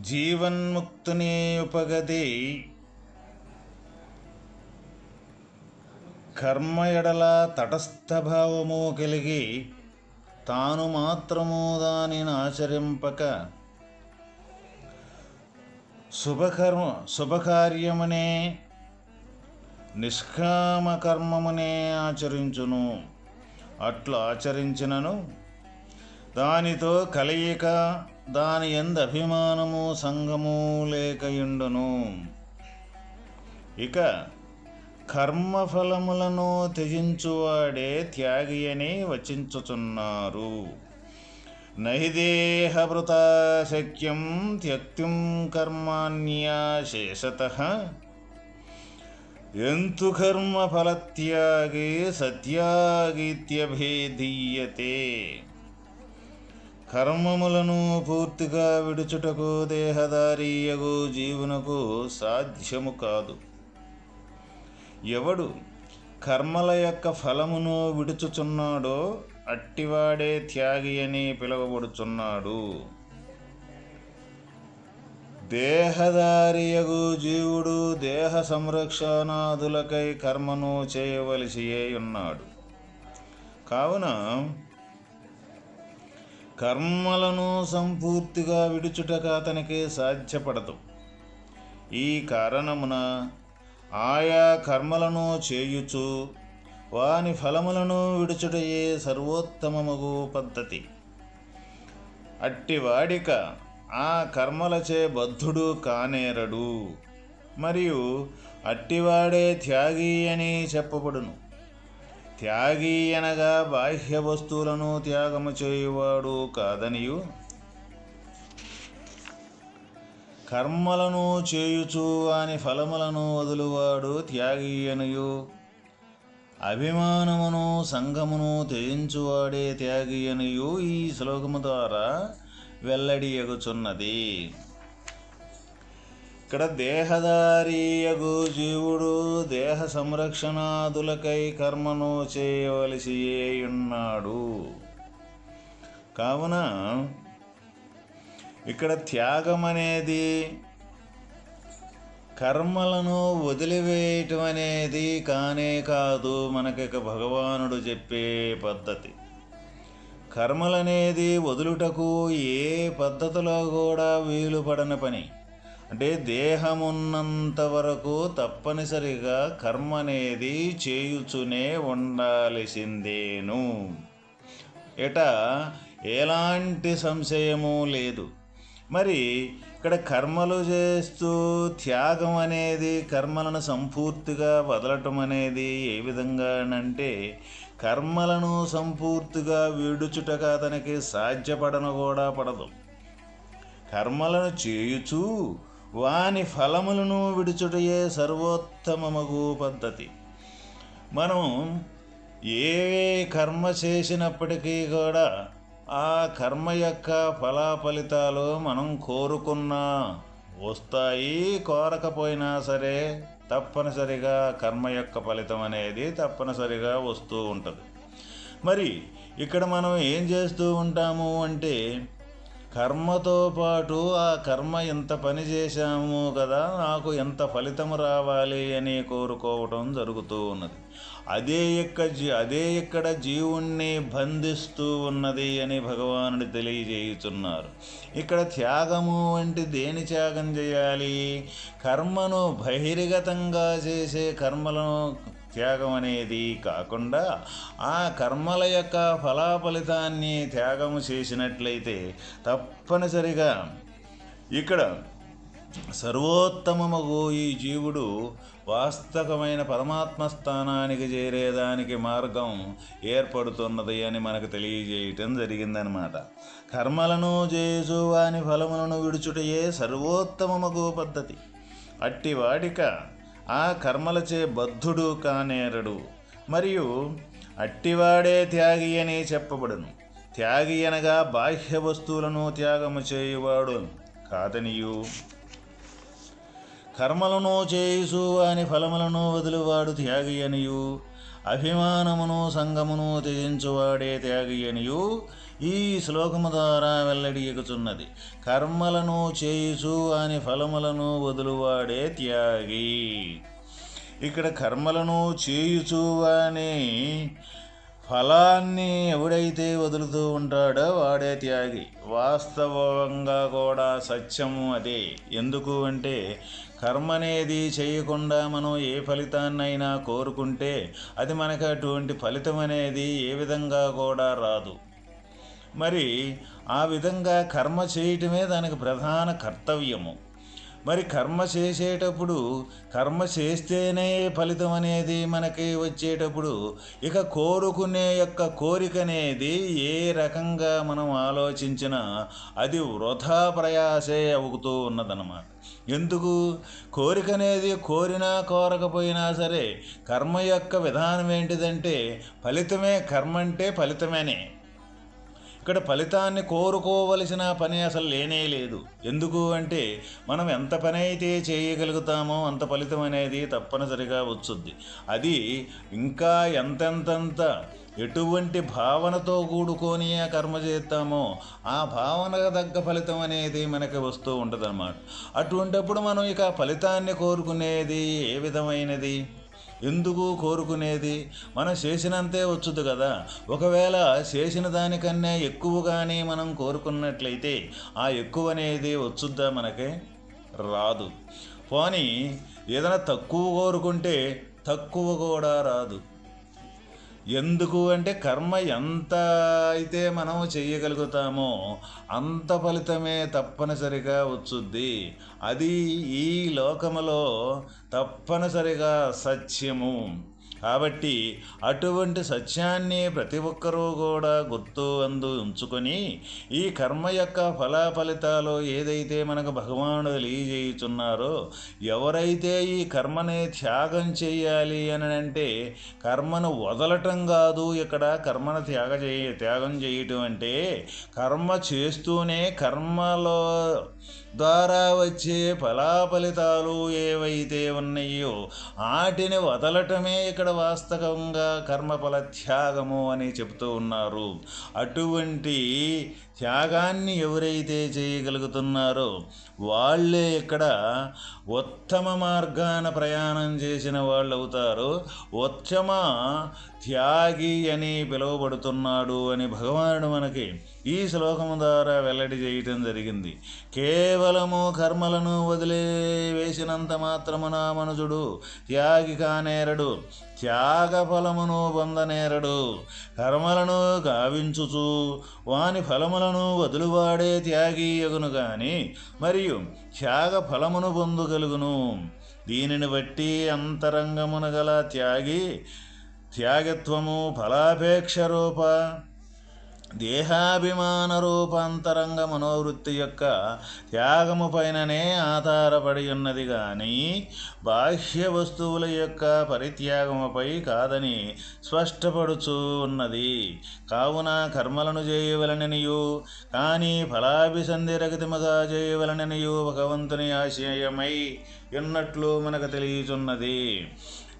జీవన్ముక్తుని ఉపగతి. కర్మ ఎడల తటస్థభావము కలిగి తాను మాత్రము దానిని ఆచరింపక శుభకర్మ శుభకార్యమునే నిష్కామ కర్మమునే ఆచరించును. అట్లు ఆచరించినను దానితో కలయిక దాని ఎందు అభిమానము సంగము లేకయుండును ఇక కర్మఫలములను త్యజించువాడే త్యాగి అని వచించుచున్నారు. నైదేహభృతా శక్యం త్యక్తిం కర్మాణ్యాశేషత ఎంతు కర్మఫలత్యాగే సత్యాగిత్యభేదీయతే. కర్మములను పూర్తిగా విడుచుటకు దేహదారీయగు జీవునకు సాధ్యము కాదు. ఎవడు కర్మల యొక్క ఫలమును విడుచుచున్నాడో అట్టివాడే త్యాగి అని పిలువబడుచున్నాడు. దేహదారియగు జీవుడు దేహ సంరక్షణాదులకై కర్మను చేయవలసియే ఉన్నాడు. కావున కర్మలను సంపూర్తిగా విడుచుటక అతనికి సాధ్యపడదు. ఈ కారణమున ఆయా కర్మలను చేయుచు వాని ఫలములను విడుచుటయే సర్వోత్తమమగు పద్ధతి. అట్టివాడిక ఆ కర్మలచే బద్ధుడు కానేరడు మరియు అట్టివాడే త్యాగి అని చెప్పబడును. త్యాగి అనగా బాహ్య వస్తువులను త్యాగము చేయువాడు కాదనియు. కర్మలను చేయుచు అని ఫలములను వదులువాడు త్యాగి అనియు. అభిమానమును సంగమును త్యజించువాడే త్యాగి అనియు ఈ శ్లోకము ద్వారా వెల్లడియగుచున్నది ఇక్కడ దేహదారీయగు జీవుడు దేహ సంరక్షణాదులకై కర్మను చేయవలసి ఉన్నాడు కావున ఇక్కడ త్యాగం అనేది కర్మలను వదిలివేయటం అనేది కానే కాదు మనకిక భగవానుడు చెప్పే పద్ధతి. కర్మలనేది వదులుటకు ఏ పద్ధతిలో కూడా వీలుపడని పని. అంటే దేహమున్నంత వరకు తప్పనిసరిగా కర్మ అనేది చేయుచునే ఉండాల్సిందేను. ఎట ఎలాంటి సంశయము లేదు. మరి ఇక్కడ కర్మలు చేస్తూ త్యాగం అనేది కర్మలను సంపూర్తిగా వదలటం అనేది ఏ విధంగానంటే కర్మలను సంపూర్తిగా విడుచుటగా అతనికి సాధ్యపడను కూడా పడదు. కర్మలను చేయుచూ వాని ఫలములను విడుచుటయే సర్వోత్తమమగు పద్ధతి. మనం ఏ కర్మ చేసినప్పటికీ కూడా ఆ కర్మ యొక్క ఫలాఫలితాలు మనం కోరుకున్నా వస్తాయి కోరకపోయినా సరే తప్పనిసరిగా కర్మ యొక్క ఫలితం అనేది తప్పనిసరిగా వస్తూ ఉంటుంది. మరి ఇక్కడ మనం ఏం చేస్తూ ఉంటాము అంటే కర్మతో పాటు ఆ కర్మ ఎంత పని చేశాము కదా నాకు ఎంత ఫలితం రావాలి అని కోరుకోవటం జరుగుతూ ఉన్నది. అదే ఎక్క అదే ఇక్కడ జీవుణ్ణి బంధిస్తూ ఉన్నది అని భగవానుడు తెలియజేయుచున్నారు. ఇక్కడ త్యాగము వంటి దేని త్యాగం చేయాలి? కర్మను బహిర్గతంగా చేసే కర్మలను త్యాగం అనేది కాకుండా ఆ కర్మల యొక్క ఫలాఫలితాన్ని త్యాగము చేసినట్లయితే తప్పనిసరిగా ఇక్కడ సర్వోత్తమమగు ఈ జీవుడు వాస్తవమైన పరమాత్మ స్థానానికి చేరేదానికి మార్గం ఏర్పడుతున్నది అని మనకు తెలియజేయటం జరిగిందనమాట కర్మలను చేసు వాని ఫలములను విడుచుటయే సర్వోత్తమమగు పద్ధతి. అట్టి వాడిక ఆ కర్మలచే బద్ధుడు కానేరడు. మరియు అట్టివాడే త్యాగి అని చెప్పబడును. త్యాగి అనగా బాహ్య వస్తువులను త్యాగము చేయువాడు కాదనియు. కర్మలను చేయుసు అని ఫలములను వదులువాడు త్యాగి అనియు అభిమానమును సంగమును త్యజించువాడే త్యాగి అనియు ఈ శ్లోకము ద్వారా వెల్లడియకుచున్నది కర్మలను చేయుచు అని ఫలములను వదులువాడే త్యాగి. ఇక్కడ కర్మలను చేయుచు అని ఫలాన్ని ఎవడైతే వదులుతూ ఉంటాడో వాడే త్యాగి. వాస్తవంగా కూడా సత్యము అదే. ఎందుకు అంటే కర్మ అనేది చేయకుండా మనం ఏ ఫలితాన్నైనా కోరుకుంటే అది మనకు అటువంటి ఫలితం అనేది ఏ విధంగా కూడా రాదు. మరి ఆ విధంగా కర్మ చేయటమే దానికి ప్రధాన కర్తవ్యము. మరి కర్మ చేసేటప్పుడు కర్మ చేస్తేనే ఫలితం అనేది మనకి వచ్చేటప్పుడు ఇక కోరుకునే యొక్క కోరిక అనేది ఏ రకంగా మనం ఆలోచించినా అది వృధా ప్రయాసే అవుతూ ఉన్నదన్నమాట. ఎందుకు? కోరిక అనేది కోరినా కోరకపోయినా సరే కర్మ యొక్క విధానం ఏంటిదంటే ఫలితమే కర్మ అంటే ఫలితమేనే. ఇక్కడ ఫలితాన్ని కోరుకోవలసిన పని అసలు లేనే లేదు. ఎందుకు అంటే మనం ఎంత పని అయితే చేయగలుగుతామో అంత ఫలితం అనేది తప్పనిసరిగా వచ్చుద్ది. అది ఇంకా ఎంతెంతంత ఎటువంటి భావనతో కూడుకొని ఆ కర్మ చేస్తామో ఆ భావనకు తగ్గ ఫలితం అనేది మనకి వస్తూ ఉంటుంది అటువంటప్పుడు మనం ఇక ఫలితాన్ని కోరుకునేది ఏ విధమైనది? ఎందుకు కోరుకునేది? మనం చేసినంతే వచ్చుదు కదా. ఒకవేళ చేసిన దానికన్నా ఎక్కువగానే మనం కోరుకున్నట్లయితే ఆ ఎక్కువ అనేది వచ్చుద్దా మనకి? రాదు. పోనీ ఏదైనా తక్కువ కోరుకుంటే తక్కువ కూడా రాదు. ఎందుకు అంటే కర్మ ఎంత అయితే మనం చేయగలుగుతామో అంత ఫలితమే తప్పనిసరిగా వచ్చుద్ది. అది ఈ లోకములో తప్పనిసరిగా సత్యము. కాబట్టి అటువంటి సత్యాన్ని ప్రతి ఒక్కరూ కూడా గుర్తు అందు ఉంచుకొని ఈ కర్మ యొక్క ఫలాఫలితాలు ఏదైతే మనకు భగవానుడు తెలియజేయుచున్నారో ఎవరైతే ఈ కర్మని త్యాగం చేయాలి అని అంటే కర్మను వదలటం కాదు ఇక్కడ కర్మను త్యాగ చేయ త్యాగం చేయటం అంటే కర్మ చేస్తూనే కర్మలో ద్వారా వచ్చే ఫలాఫలితాలు ఏవైతే ఉన్నాయో వాటిని వదలటమే ఇక్కడ వాస్తవంగా కర్మఫల త్యాగము అని చెబుతూ ఉన్నారు. అటువంటి త్యాగాన్ని ఎవరైతే చేయగలుగుతున్నారో వాళ్ళే ఇక్కడ ఉత్తమ మార్గాన ప్రయాణం చేసిన వాళ్ళు అవుతారు. ఉత్తమ త్యాగి అని పిలువబడుతున్నాడు అని భగవానుడు మనకి ఈ శ్లోకము ద్వారా వెల్లడి చేయటం జరిగింది. కేవలము కర్మలను వదిలే వేసినంత మాత్రమున మనుజుడు త్యాగి కానేరడు త్యాగ ఫలమును పొందనేరడు. కర్మలను గావించుచు వాని ఫలములను వదులువాడే త్యాగీయగును గాని మరియు త్యాగ ఫలమును పొందగలుగును. దీనిని బట్టి అంతరంగమున గల త్యాగి త్యాగత్వము ఫలాపేక్ష రూప. దేహాభిమాన రూపాంతరంగ మనోవృత్తి యొక్క త్యాగము పైననే ఆధారపడి ఉన్నది కానీ బాహ్య వస్తువుల యొక్క పరిత్యాగముపై కాదని స్పష్టపడుచు ఉన్నది. కావున కర్మలను చేయవలననియు కానీ ఫలాభిసంధిరగతిముగా చేయవలననియు భగవంతుని ఆశయమై ఉన్నట్లు మనకు తెలియచున్నది.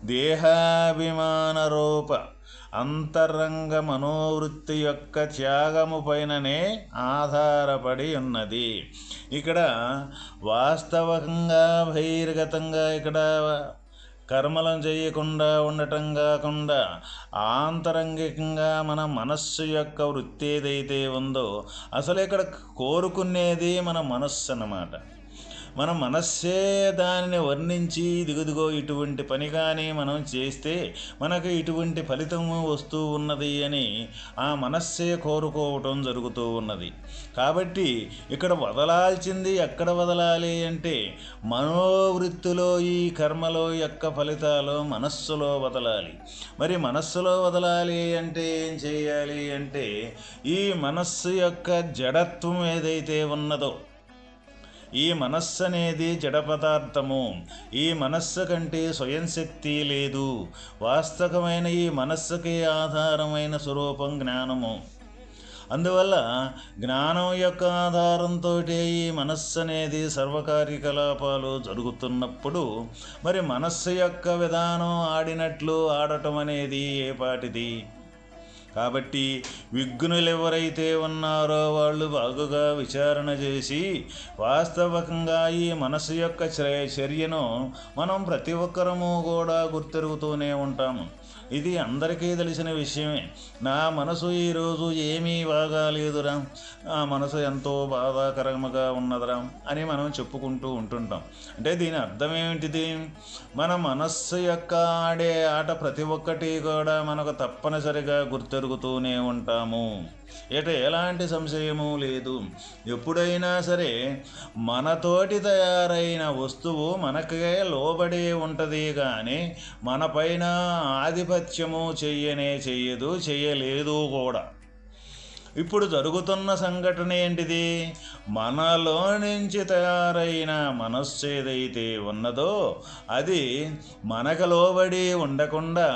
దేహాభిమాన రూప అంతరంగ మనోవృత్తి యొక్క త్యాగము పైననే ఆధారపడి ఉన్నది. ఇక్కడ వాస్తవంగా బహిర్గతంగా ఇక్కడ కర్మలను చేయకుండా ఉండటం కాకుండా ఆంతరంగికంగా మన మనస్సు యొక్క వృత్తి ఏదైతే ఉందో అసలు ఇక్కడ కోరుకునేది మన మనస్సు అన్నమాట. మన మనస్సే దానిని వర్ణించి దిగుదిగో ఇటువంటి పని కానీ మనం చేస్తే మనకు ఇటువంటి ఫలితము వస్తూ ఉన్నది అని ఆ మనస్సే కోరుకోవటం జరుగుతూ ఉన్నది. కాబట్టి ఇక్కడ వదలాల్సింది ఎక్కడ వదలాలి అంటే మనోవృత్తిలో ఈ కర్మలో యొక్క ఫలితాలు మనస్సులో వదలాలి. మరి మనస్సులో వదలాలి అంటే ఏం చేయాలి అంటే ఈ మనస్సు యొక్క జడత్వం ఏదైతే ఉన్నదో ఈ మనస్సు అనేది జడ పదార్థము ఈ మనస్సు కంటే స్వయం శక్తి లేదు. వాస్తవమైన ఈ మనస్సుకి ఆధారమైన స్వరూపం జ్ఞానము. అందువల్ల జ్ఞానం యొక్క ఆధారంతో ఈ మనస్సు అనేది సర్వకార్యకలాపాలు జరుగుతున్నప్పుడు మరి మనస్సు యొక్క విధానం ఆడినట్లు ఆడటం అనేది ఏ పాటిది? కాబట్టి విఘ్నులెవరైతే ఉన్నారో వాళ్ళు బాగుగా విచారణ చేసి వాస్తవకంగా ఈ మనసు యొక్క చర్యను మనం ప్రతి ఒక్కరము కూడా గుర్తెరుగుతూనే ఉంటాము. ఇది అందరికీ తెలిసిన విషయమే. నా మనసు ఈరోజు ఏమీ బాగాలేదురా. ఆ మనసు ఎంతో బాధాకరంగా ఉన్నదిరా అని మనం చెప్పుకుంటూ ఉంటుంటాం. అంటే దీని అర్థం ఏమిటిది? మన మనస్సు యొక్క ఆడే ఆట ప్రతి ఒక్కటి కూడా మనకు తప్పనిసరిగా గుర్తెరుగుతూనే ఉంటాము. ఇట ఎలాంటి సంశయము లేదు. ఎప్పుడైనా సరే మనతోటి తయారైన వస్తువు మనకే లోబడి ఉంటుంది కానీ మనపైన ఆధిపత్యము చెయ్యనే చెయ్యదు చెయ్యలేదు కూడా. ఇప్పుడు జరుగుతున్న సంఘటన ఏంటిది? మనలో నుంచి తయారైన మనస్సు ఏదైతే ఉన్నదో అది మనకు లోబడి ఉండకుండా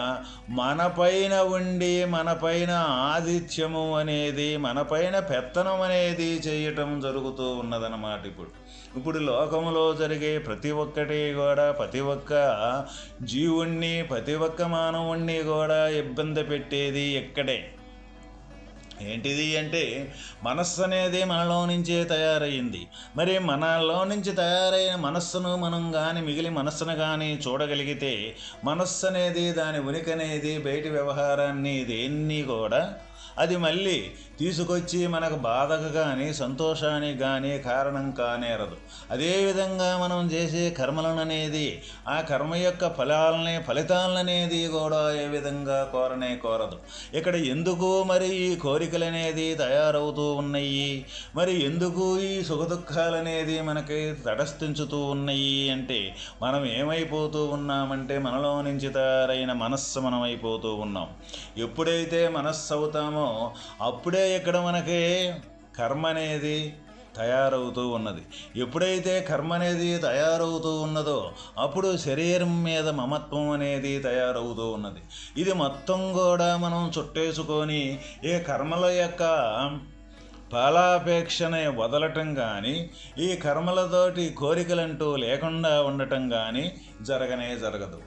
మనపైన ఉండి మనపైన ఆతిథ్యము అనేది మనపైన పెత్తనం అనేది చేయటం జరుగుతూ ఉన్నదన్నమాట ఇప్పుడు. ఇప్పుడు లోకంలో జరిగే ప్రతి ఒక్కటి కూడా ప్రతి ఒక్క జీవుణ్ణి ప్రతి ఒక్క మానవుణ్ణి కూడా ఇబ్బంది పెట్టేది ఎక్కడే? ఏంటిది అంటే మనస్సు అనేది మనలో నుంచే తయారైంది మరి మనలో నుంచి తయారైన మనస్సును మనం కానీ మిగిలి మనస్సును కానీ చూడగలిగితే మనస్సు అనేది దాని ఉనికి అనేది బయటి వ్యవహారాన్ని దేన్ని కూడా అది మళ్ళీ తీసుకొచ్చి మనకు బాధకు కానీ సంతోషానికి కానీ కారణం కానేరదు. అదేవిధంగా మనం చేసే కర్మలననేది ఆ కర్మ యొక్క ఫలాలనే ఫలితాలనేది కూడా ఏ విధంగా కోరనే కోరదు. ఇక్కడ ఎందుకు మరి ఈ కోరికలనేది తయారవుతూ ఉన్నాయి మరి ఎందుకు ఈ సుఖదుఖాలనేది మనకి తటస్థించుతూ ఉన్నాయి అంటే మనం ఏమైపోతూ ఉన్నామంటే మనలో నుంచి తయారైన మనస్సు మనం అయిపోతూ ఉన్నాం. ఎప్పుడైతే మనస్సు అవుతామో అప్పుడే ఇక్కడ మనకి కర్మ అనేది తయారవుతూ ఉన్నది. ఎప్పుడైతే కర్మ అనేది తయారవుతూ ఉన్నదో అప్పుడు శరీరం మీద మమత్వం అనేది తయారవుతూ ఉన్నది. ఇది మొత్తం కూడా మనం చుట్టేసుకొని ఏ కర్మల యొక్క ఫలాపేక్షనే వదలటం కానీ ఈ కర్మలతోటి కోరికలంటూ లేకుండా ఉండటం కానీ జరగనే జరగదు.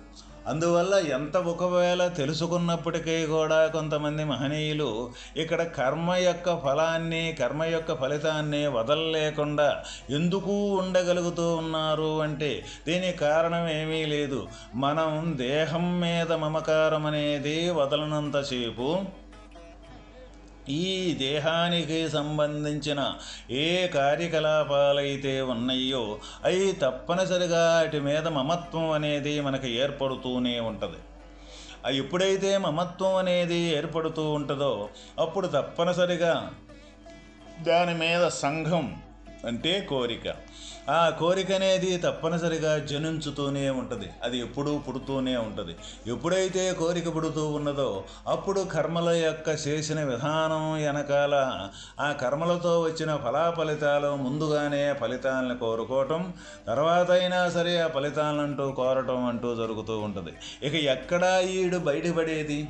అందువల్ల ఎంత ఒకవేళ తెలుసుకున్నప్పటికీ కూడా కొంతమంది మహనీయులు ఇక్కడ కర్మ యొక్క ఫలాన్ని కర్మ యొక్క ఫలితాన్ని వదలలేకుండా ఎందుకు ఉండగలుగుతూ ఉన్నారు అంటే దీనికి కారణం ఏమీ లేదు. మనం దేహం మీద మమకారం అనేది వదలనంతసేపు ఈ దేహానికి సంబంధించిన ఏ కార్యకలాపాలైతే ఉన్నాయో అవి తప్పనిసరిగా వాటి మీద మమత్వం అనేది మనకు ఏర్పడుతూనే ఉంటుంది. ఎప్పుడైతే మమత్వం అనేది ఏర్పడుతూ ఉంటుందో అప్పుడు తప్పనిసరిగా దాని మీద సంఘం అంటే కోరిక. ఆ కోరిక అనేది తప్పనిసరిగా జనించుతూనే ఉంటుంది. అది ఎప్పుడూ పుడుతూనే ఉంటుంది. ఎప్పుడైతే కోరిక పుడుతూ ఉన్నదో అప్పుడు కర్మల యొక్క చేసిన విధానం వెనకాల ఆ కర్మలతో వచ్చిన ఫలాఫలితాలు ముందుగానే ఫలితాలను కోరుకోవటం తర్వాత అయినా సరే ఆ ఫలితాలంటూ కోరటం అంటూ జరుగుతూ ఉంటుంది. ఇక ఎక్కడా ఈడు బయటపడేది?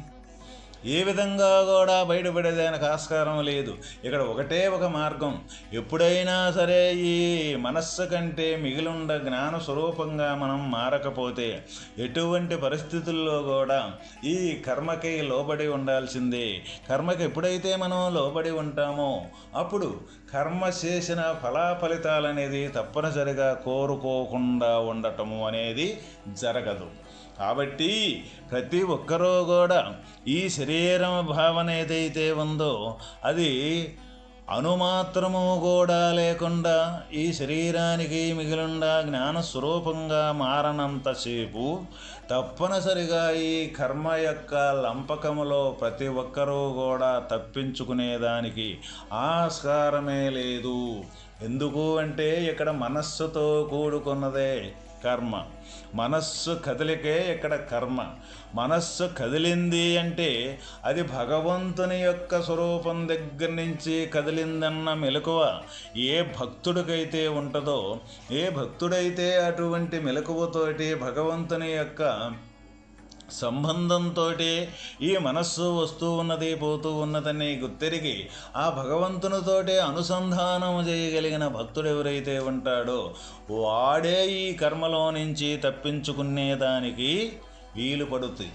ఏ విధంగా కూడా బయటపడేదానికి ఆస్కారం లేదు. ఇక్కడ ఒకటే ఒక మార్గం. ఎప్పుడైనా సరే ఈ మనస్సు కంటే మిగిలిండ జ్ఞాన స్వరూపంగా మనం మారకపోతే ఎటువంటి పరిస్థితుల్లో కూడా ఈ కర్మకి లోబడి ఉండాల్సిందే. కర్మకి ఎప్పుడైతే మనం లోబడి ఉంటామో అప్పుడు కర్మ చేసిన ఫలాఫలితాలు అనేది తప్పనిసరిగా కోరుకోకుండా ఉండటము అనేది జరగదు. కాబట్టి ప్రతి ఒక్కరూ కూడా ఈ శరీరం భావన ఏదైతే ఉందో అది అనుమాత్రము కూడా లేకుండా ఈ శరీరానికి మిగిలిండా జ్ఞానస్వరూపంగా మారనంతసేపు తప్పనిసరిగా ఈ కర్మ యొక్క లంపకములో ప్రతి ఒక్కరూ కూడా తప్పించుకునేదానికి ఆస్కారమే లేదు. ఎందుకు అంటే ఇక్కడ మనస్సుతో కూడుకున్నదే కర్మ. మనస్సు కదలికే ఇక్కడ కర్మ. మనస్సు కదిలింది అంటే అది భగవంతుని యొక్క స్వరూపం దగ్గర నుంచి కదిలిందన్న మెలకువ ఏ భక్తుడికైతే ఉంటుందో ఏ భక్తుడైతే అటువంటి మెలకువతోటి భగవంతుని యొక్క సంబంధంతో ఈ మనస్సు వస్తూ ఉన్నది పోతూ ఉన్నదని గుర్తెరిగి ఆ భగవంతునితోటే అనుసంధానం చేయగలిగిన భక్తుడు ఎవరైతే ఉంటాడో వాడే ఈ కర్మలో నుంచి తప్పించుకునేదానికి వీలు పడుతుంది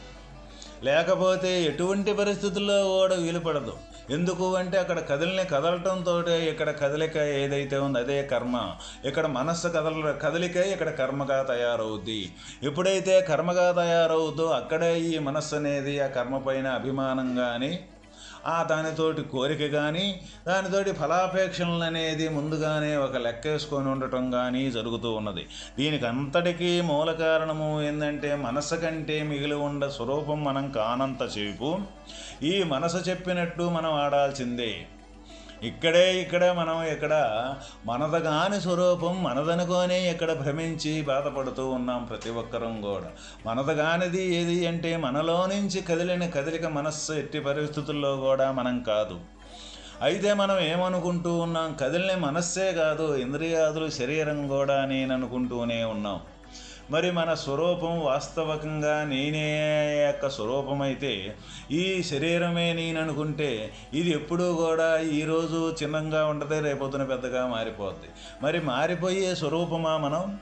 లేకపోతే ఎటువంటి పరిస్థితుల్లో కూడా వీలు పడదు ఎందుకు అంటే అక్కడ కదలిని కదలటంతో ఇక్కడ కదలిక ఏదైతే ఉందో అదే కర్మ. ఇక్కడ మనస్సు కదల కదలిక ఇక్కడ కర్మగా తయారవుద్ది. ఎప్పుడైతే కర్మగా తయారవుతో అక్కడే ఈ మనస్సు అనేది ఆ కర్మ పైన అభిమానం కానీ ఆ దానితోటి కోరిక కానీ దానితోటి ఫలాపేక్షలు అనేది ముందుగానే ఒక లెక్కేసుకొని ఉండటం కానీ జరుగుతూ ఉన్నది. దీనికి అంతటికీ మూల కారణము ఏంటంటే మనసు కంటే మిగిలి ఉండ స్వరూపం మనం కానంతసేపు ఈ మనసు చెప్పినట్టు మనం ఆడాల్సిందే. ఇక్కడే ఇక్కడ మనం ఇక్కడ మనదగాని స్వరూపం మనదనుకోనే ఇక్కడ భ్రమించి బాధపడుతూ ఉన్నాం ప్రతి ఒక్కరం కూడా. మనదగానిది ఏది అంటే మనలో నుంచి కదిలిన కదలిక మనస్సు ఎట్టి పరిస్థితుల్లో కూడా మనం కాదు. అయితే మనం ఏమనుకుంటూ ఉన్నాం? కదిలిన మనస్సే కాదు ఇంద్రియాదులు శరీరం కూడా నేను అనుకుంటూనే ఉన్నాం. మరి మన స్వరూపం వాస్తవకంగా నేనే యొక్క స్వరూపమైతే ఈ శరీరమే నేను అనుకుంటే ఇది ఎప్పుడూ కూడా ఈరోజు చిన్నంగా ఉండదే రేపొద్దున పెద్దగా మారిపోద్ది. మరి మారిపోయే స్వరూపమా మనం?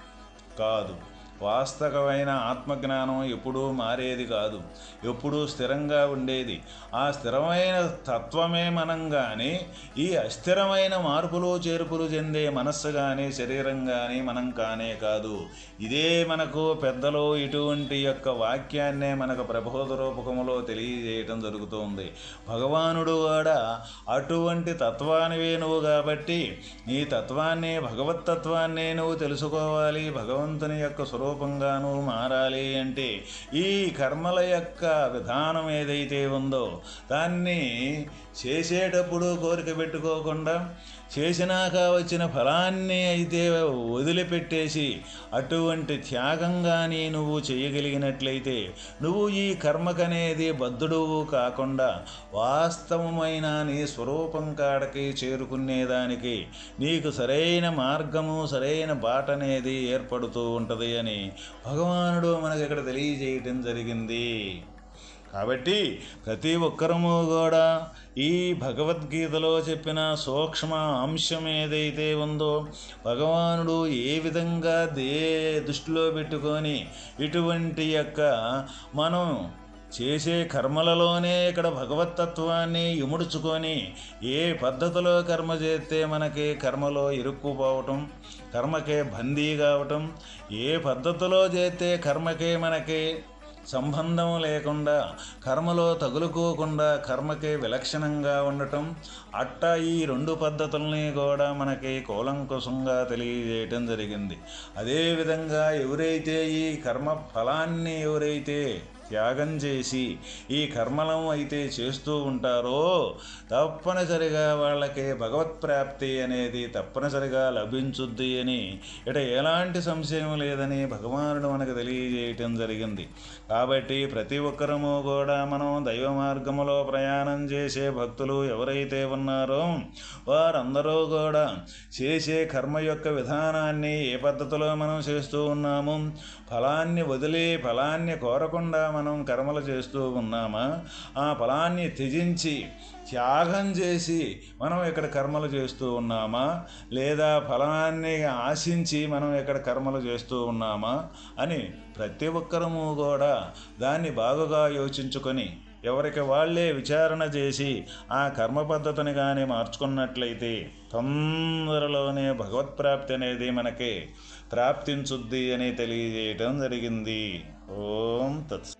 కాదు. వాస్తవమైన ఆత్మజ్ఞానం ఎప్పుడూ మారేది కాదు ఎప్పుడూ స్థిరంగా ఉండేది. ఆ స్థిరమైన తత్వమే మనం కానీ ఈ అస్థిరమైన మార్పులు చేర్పులు చెందే మనస్సు కానీ శరీరం కానీ మనం కానే కాదు. ఇదే మనకు పెద్దలు ఇటువంటి యొక్క వాక్యాన్నే మనకు ప్రబోధ రూపకములో తెలియజేయటం జరుగుతుంది. భగవానుడు కూడా అటువంటి తత్వానివే నువ్వు కాబట్టి నీ తత్వాన్ని భగవతత్వాన్ని నువ్వు తెలుసుకోవాలి. భగవంతుని యొక్క స్వరూపం రూపంగానూ మారాలి అంటే ఈ కర్మల యొక్క విధానం ఏదైతే ఉందో దాన్ని చేసేటప్పుడు కోరిక పెట్టుకోకుండా చేసినాక వచ్చిన ఫలాన్ని అయితే వదిలిపెట్టేసి అటువంటి త్యాగంగానే నువ్వు చేయగలిగినట్లయితే నువ్వు ఈ కర్మకనేది బద్ధుడువు కాకుండా వాస్తవమైన నీ స్వరూపం కాడకి చేరుకునేదానికి నీకు సరైన మార్గము సరైన బాట అనేది ఏర్పడుతూ ఉంటుంది అని భగవానుడు మనకి ఇక్కడ తెలియజేయటం జరిగింది. కాబట్టి ప్రతి ఒక్కరము కూడా ఈ భగవద్గీతలో చెప్పిన సూక్ష్మ అంశం ఏదైతే ఉందో భగవానుడు ఏ విధంగా దే దృష్టిలో పెట్టుకొని ఇటువంటి యొక్క మనం చేసే కర్మలలోనే ఇక్కడ భగవతత్వాన్ని ఇముడుచుకొని ఏ పద్ధతిలో కర్మ చేస్తే మనకి కర్మలో ఇరుక్కుపోవటం కర్మకే బందీ కావటం ఏ పద్ధతిలో చేస్తే కర్మకే మనకి సంబంధం లేకుండా కర్మలో తగులుకోకుండా కర్మకే విలక్షణంగా ఉండటం అట్టా ఈ రెండు పద్ధతుల్ని కూడా మనకి కూలంకుశంగా తెలియజేయటం జరిగింది. అదేవిధంగా ఎవరైతే ఈ కర్మ ఫలాన్ని ఎవరైతే త్యాగం చేసి ఈ కర్మలం అయితే చేస్తూ ఉంటారో తప్పనిసరిగా వాళ్ళకి భగవత్ప్రాప్తి అనేది తప్పనిసరిగా లభించుద్ది అని. ఇట ఎలాంటి సంశయం లేదని భగవానుడు మనకు తెలియజేయటం జరిగింది. కాబట్టి ప్రతి ఒక్కరము కూడా మనం దైవ మార్గములో ప్రయాణం చేసే భక్తులు ఎవరైతే ఉన్నారో వారందరూ కూడా చేసే కర్మ యొక్క విధానాన్ని ఏ పద్ధతిలో మనం చేస్తూ ఉన్నాము ఫలాన్ని వదిలి ఫలాన్ని కోరకుండా మనం కర్మలు చేస్తూ ఉన్నామా? ఆ ఫలాన్ని త్యజించి త్యాగం చేసి మనం ఇక్కడ కర్మలు చేస్తూ ఉన్నామా? లేదా ఫలాన్ని ఆశించి మనం ఇక్కడ కర్మలు చేస్తూ ఉన్నామా? అని ప్రతి ఒక్కరము కూడా దాన్ని బాగుగా యోచించుకొని ఎవరికి వాళ్ళే విచారణ చేసి ఆ కర్మ పద్ధతిని కానీ మార్చుకున్నట్లయితే తొందరలోనే భగవత్ప్రాప్తి అనేది మనకి ప్రాప్తించుద్ది అని తెలియజేయటం జరిగింది. ఓం తత్స